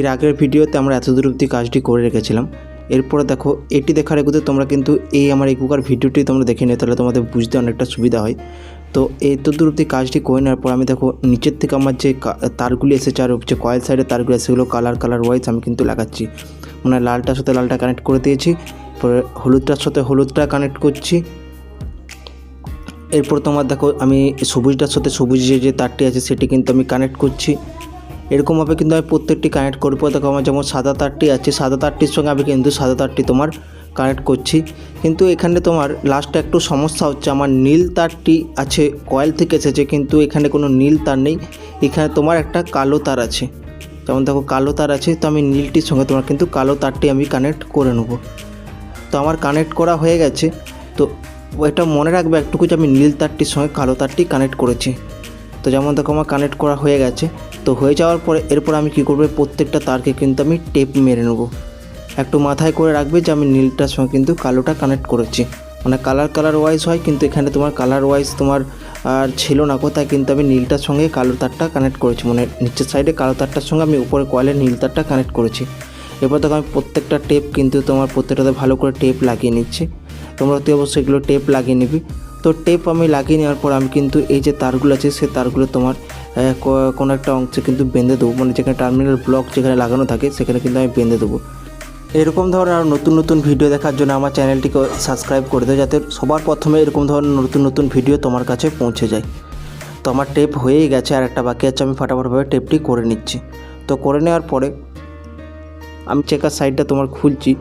এর আগের ভিডিওতে আমরা এত দূর অব্দি কাজটি করে রেখেছিলাম। এরপরে দেখো, এটি দেখার এগুতে তোমরা কিন্তু এই আমার এই কুকার ভিডিওটি তোমরা দেখে নিও, তাহলে তোমাদের বুঝতে অনেকটা সুবিধা হয়। তো এত দূর অব্দি কাজটি করে নেওয়ার পর আমি দেখো, নিচের থেকে আমার যে তারগুলি এসেছে আর যে কয়েল সাইডের তারগুলি সেগুলো কালার কালার ওয়াইজ আমি কিন্তু লাগাচ্ছি। মানে লালটার সাথে লালটা কানেক্ট করে দিয়েছি, পরে হলুদটার সাথে হলুদটা কানেক্ট করছি। এরপর তোমার দেখো, আমি সবুজটার সাথে সবুজ যে যে তারটি আছে, সেটি কিন্তু আমি কানেক্ট করছি। এরকমভাবে কিন্তু আমি প্রত্যেকটি কানেক্ট করব। দেখো, আমার যেমন সাদা তারটি আছে, সাদা তারটির সঙ্গে আমি কিন্তু সাদা তারটি তোমার কানেক্ট করছি। কিন্তু এখানে তোমার লাস্টে একটু সমস্যা হচ্ছে, আমার নীল তারটি আছে কয়েল থেকে এসেছে, কিন্তু এখানে কোনো নীল তার নেই। এখানে তোমার একটা কালো তার আছে। যেমন দেখো, কালো তার আছে, তো আমি নীলটির সঙ্গে তোমার কিন্তু কালো তারটি আমি কানেক্ট করে নেব। তো আমার কানেক্ট করা হয়ে গেছে। তো এটা মনে রাখবে একটুকু যে আমি নীল তারটির সঙ্গে কালো তারটি কানেক্ট করেছি। তো যেমন দেখো, আমার কানেক্ট করা হয়ে গেছে। তো হয়ে যাওয়ার পরে এরপর আমি কী করব? প্রত্যেকটা তারকে কিন্তু আমি টেপ মেরে নেব। একটু মাথায় করে রাখবে যে আমি নীলটার সঙ্গে কিন্তু কালোটা কানেক্ট করেছি। মানে কালার কালার ওয়াইজ হয়, কিন্তু এখানে তোমার কালার ওয়াইজ তোমার, আর ছিল না কোথায় কিন্তু আমি নীলটার সঙ্গে কালো তারটা কানেক্ট করেছি। মানে নিচের সাইডে কালো তারটার সঙ্গে আমি উপরে কয়েলের নীল তারটা কানেক্ট করেছি। এরপর দেখো আমি প্রত্যেকটা টেপ কিন্তু তোমার প্রত্যেকটাতে ভালো করে টেপ লাগিয়ে নিচ্ছি। তোমরা অতি অবশ্যই এগুলো টেপ লাগিয়ে নিবি। তো টেপ আমি লাগিয়ে নেওয়ার পর আমি কিন্তু এই যে তারগুলো আছে, সে তারগুলো তোমার কোনো একটা অংশে কিন্তু বেঁধে দেবো। মানে যেখানে টার্মিনাল ব্লক যেখানে লাগানো থাকে, সেখানে কিন্তু আমি বেঁধে দেবো। এরকম ধরনের আরও নতুন নতুন ভিডিও দেখার জন্য আমার চ্যানেলটিকে সাবস্ক্রাইব করে দেয় যাতে সবার প্রথমে এরকম ধরনের নতুন নতুন ভিডিও তোমার কাছে পৌঁছে যায়। তো আমার টেপ হয়েই গেছে, আর একটা বাকি আছে, আমি ফাটাফাটভাবে টেপটি করে নিচ্ছি। তো করে নেওয়ার পরে আমি চেকার সাইডটা তোমার খুলছি।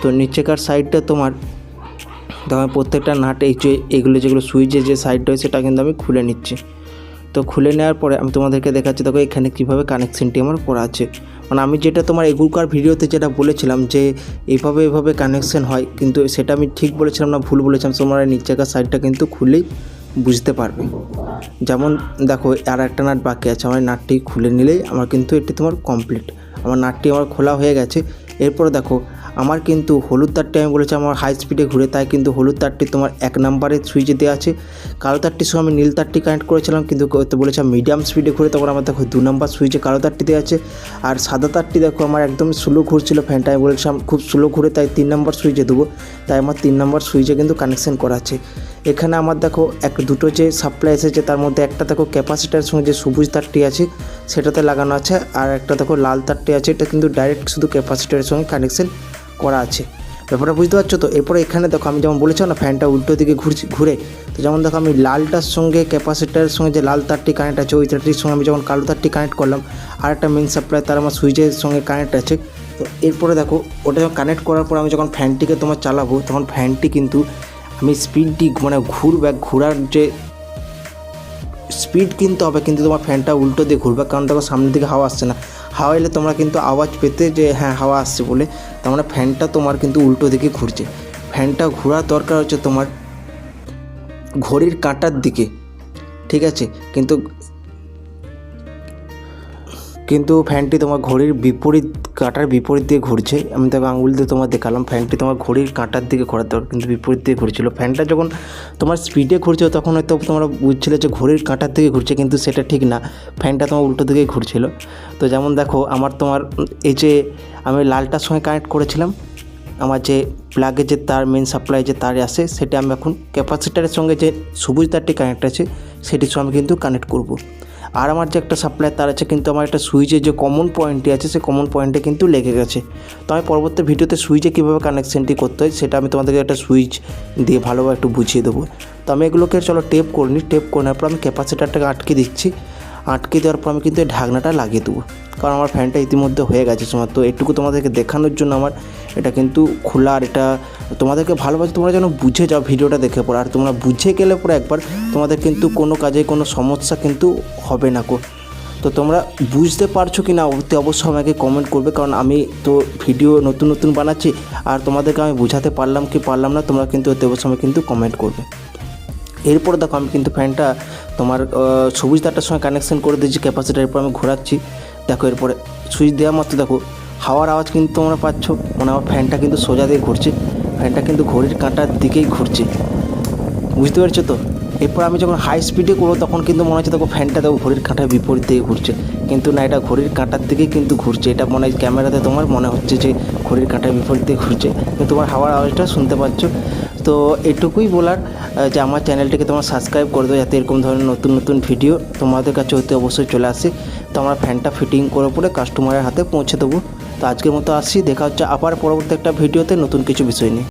তো নিচেকার সাইডটা তোমার দেখো আমি প্রত্যেকটা নাট, এই যে এগুলো যেগুলো সুইচের যে সাইডটা হয় সেটা কিন্তু আমি খুলে নিচ্ছি। তো খুলে নেওয়ার পরে আমি তোমাদেরকে দেখাচ্ছি, দেখো এখানে কীভাবে কানেকশনটি আমার করা আছে। মানে আমি যেটা তোমার এগুলকার ভিডিওতে যেটা বলেছিলাম যে এইভাবে এভাবে কানেকশন হয়, কিন্তু সেটা আমি ঠিক বলেছিলাম না, ভুল বলেছিলাম, তোমরা নিচেকার সাইডটা কিন্তু খুলেই বুঝতে পারবে। যেমন দেখো, আর একটা নাট বাকি আছে, আমার নাটটি খুলে নিলেই আমার কিন্তু এটি তোমার কমপ্লিট আমার নাটটি আমার খোলা হয়ে গেছে এরপরে দেখো, আমার কিন্তু হলুদ তারটি আমি বলেছি আমার হাই স্পিডে ঘুরে, তাই কিন্তু হলুদ তারটি তোমার এক নাম্বারের সুইচে দেওয়া আছে। কালো তারটির সঙ্গে আমি নীল তারটি কানেক্ট করেছিলাম, কিন্তু বলেছিলাম মিডিয়াম স্পিডে ঘুরে তখন আমার দেখো দু নম্বর সুইচে কালো তারটি দেওয়া আছে। আর সাদা তারটি দেখো, আমার একদম স্লো ঘুরছিল ফ্যানটা আমি বলেছিলাম খুব স্লো ঘুরে, তাই তিন নম্বর সুইচে দেবো। তাই আমার তিন নম্বর সুইচে কিন্তু কানেকশন করা আছে। এখানে আমার দেখো এক দুটো যে সাপ্লাই এসেছে, তার মধ্যে একটা দেখো ক্যাপাসিটার সঙ্গে যে সবুজ তারটি আছে, সেটাতে লাগানো আছে, আর একটা দেখো লাল তারটি আছে, এটা কিন্তু ডাইরেক্ট শুধু ক্যাপাসিটারের সঙ্গে কানেকশন করা আছে। ব্যাপারটা বুঝতে পারছ তো? এরপরে এখানে দেখো আমি যেমন বলেছিলাম না ফ্যানটা উল্টো দিকে ঘুরছি, ঘুরে, তো যেমন দেখো আমি লালটার সঙ্গে ক্যাপাসিটারের সঙ্গে যে লাল তারটি কানেক্ট আছে, ওই তারটির সঙ্গে আমি যখন কালো তারটি কানেক্ট করলাম, আর একটা মেন সাপ্লাই তার আমার সুইচের সঙ্গে কানেক্ট আছে, তো এরপরে দেখো ওটা যখন কানেক্ট করার পর আমি যখন ফ্যানটিকে তোমার চালাবো, তখন ফ্যানটি কিন্তু আমি স্পিডটি মানে ঘুরবে, ঘোরার যে স্পিড কিনতে হবে, কিন্তু তোমার ফ্যানটা উল্টো দিয়ে ঘুরবে, কারণ দেখো সামনের দিকে হাওয়া আসছে না। হাওয়া এলে তোমরা কিন্তু আওয়াজ পেতে যে হ্যাঁ হাওয়া আসছে বলে, তার মানে ফ্যানটা তোমার কিন্তু উল্টো দিকে ঘুরছে। ফ্যানটা ঘোরার দরকার হচ্ছে তোমার ঘড়ির কাঁটার দিকে, ঠিক আছে? কিন্তু কিন্তু ফ্যানটি তোমার ঘড়ির বিপরীত কাঁটার বিপরীত দিয়ে ঘুরছে। আমি দেখো আঙুল দিয়ে তোমার দেখালাম। ফ্যানটি তোমার ঘড়ির কাঁটার দিকে ঘোরার দরকার কিন্তু বিপরীত দিয়ে ঘুরছিল। ফ্যানটা যখন তোমার স্পিডে ঘুরছে তখন হয়তো তোমরা বুঝছিলে যে ঘড়ির কাঁটার দিকে ঘুরছে, কিন্তু সেটা ঠিক না। ফ্যানটা তোমার উল্টো দিকে ঘুরছিল। তো যেমন দেখো, আমার তোমার এই যে আমি লালটার সঙ্গে কানেক্ট করেছিলাম, আমার যে প্লাগে যে তার মেন সাপ্লাই যে তার আসে, সেটা আমি এখন ক্যাপাসিটারের সঙ্গে যে সবুজ তারটি কানেক্ট আছে, সেটির সঙ্গে আমি কিন্তু কানেক্ট করব। আর আমার যে একটা সাপ্লাই তার আছে, কিন্তু আমার একটা সুইচের যে কমন পয়েন্টটি আছে সে কমন পয়েন্টে কিন্তু লেগে গেছে। তো আমি পরবর্তী ভিডিওতে সুইচে কীভাবে কানেকশানটি করতে হয়, সেটা আমি তোমাদেরকে একটা সুইচ দিয়ে ভালোভাবে একটু বুঝিয়ে দেবো। তো আমি এগুলোকে চলো টেপ করিনি টেপ করে নেওয়ার পর আমি ক্যাপাসিটারটাকে আটকে দিচ্ছি। আটকে দেওয়ার পর আমি কিন্তু এই ঢাকনাটা লাগিয়ে দেবো। কারণ আমার ফ্যানটা ইতিমধ্যে হয়ে গেছে সময় তো এটুকু তোমাদেরকে দেখানোর জন্য আমার এটা কিন্তু খোলা আর এটা তোমাদেরকে ভালোবাসে তোমরা যেন বুঝে যাও ভিডিওটা দেখে পড়ো আর তোমরা বুঝে গেলে পরে একবার তোমাদের কিন্তু কোনো কাজে কোনো সমস্যা কিন্তু হবে না কো। তো তোমরা বুঝতে পারছ কি না অতি অবশ্যই আমাকে কমেন্ট করবে, কারণ আমি তো ভিডিও নতুন নতুন বানাচ্ছি, আর তোমাদেরকে আমি বুঝাতে পারলাম কি পারলাম না, তোমরা কিন্তু অতি অবশ্যই আমাকে কিন্তু কমেন্ট করবে। এরপরে দেখো আমি কিন্তু ফ্যানটা তোমার সবুজ তারটার সঙ্গে কানেকশন করে দিয়েছি ক্যাপাসিটার এরপর আমি ঘোরাচ্ছি। দেখো এরপরে সুইচ দেওয়া মাত্র দেখো, হাওয়ার আওয়াজ কিন্তু তোমরা পাচ্ছ। মানে আমার ফ্যানটা কিন্তু সোজা দিয়ে ঘুরছে। ফ্যানটা কিন্তু ঘড়ির কাঁটার দিকেই ঘুরছে। বুঝতে পারছ তো? এরপর আমি যখন হাই স্পিডে করব, তখন কিন্তু মনে হচ্ছে দেখো ফ্যানটা দেখো ঘড়ির কাঁটার বিপরীত দিকে ঘুরছে। কিন্তু না, এটা ঘড়ির কাঁটার দিকে কিন্তু ঘুরছে। এটা মনে হয় ক্যামেরাতে তোমার মনে হচ্ছে যে ঘড়ির কাঁটার বিপরীত দিকে ঘুরছে। কিন্তু তোমার হাওয়ার আওয়াজটা শুনতে পাচ্ছ। তো এটুকুই বলার যে আমার চ্যানেলটিকে তোমার সাবস্ক্রাইব করে দেবো যাতে এরকম ধরনের নতুন নতুন ভিডিও তোমাদের কাছে হতে অবশ্যই চলে আসে। তো আমার ফ্যানটা ফিটিং করে পরে কাস্টমারের হাতে পৌঁছে দেবো। তো আজকের মতো আসছি, দেখা হচ্ছে আবার পরবর্তী একটা ভিডিওতে নতুন কিছু বিষয় নিয়ে।